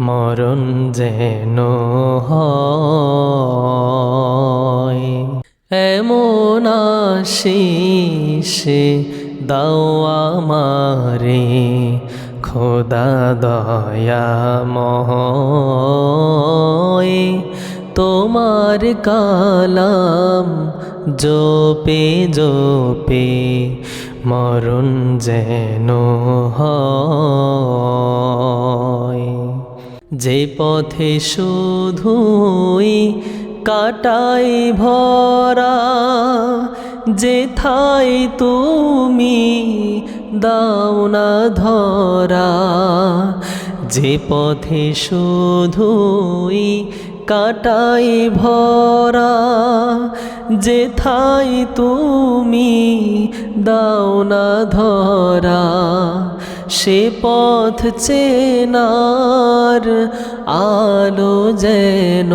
মরণ যেন এমন আশিস দাওয়া মারে খোদা দয়াময়। তোমার কালাম জোপে জোপে মরণ যেন হয়। যে পথে শুধুই কাটাই ভরা যেথায় তুমি দাও না ধরা, যে পথে শুধুই কাটাই ভরা যেথায় তুমি দাও না ধরা। সে পথ চেনার আলো যেন,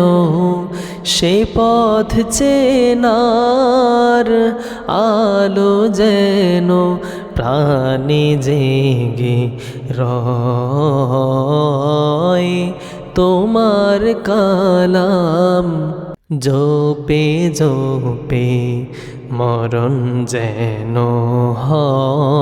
সে পথ চেনার আলো যেন প্রাণে জেগে রয়। তোমার কালাম জোপে জোপে মরণ যেন হয়।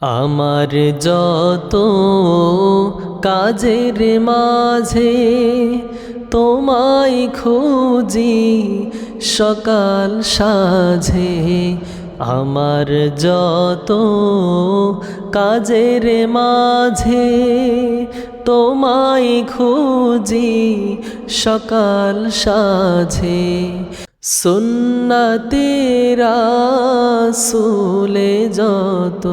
আমার যত কাজের মাঝে তোমায় খুঁজি সকাল সাঝে, আমার যত কাজের মাঝে তোমায় খুঁজি সকাল সাঝে। সুন্নতেরা সুলে যত,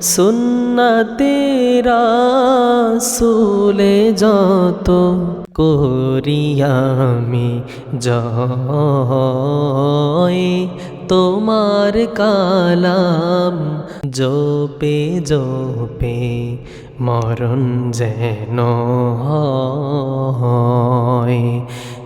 সুন্নতেরা সুলে যত করিয়ামি জয়। তোমার কালাম জোপে জোপে মরণ যেন হয়।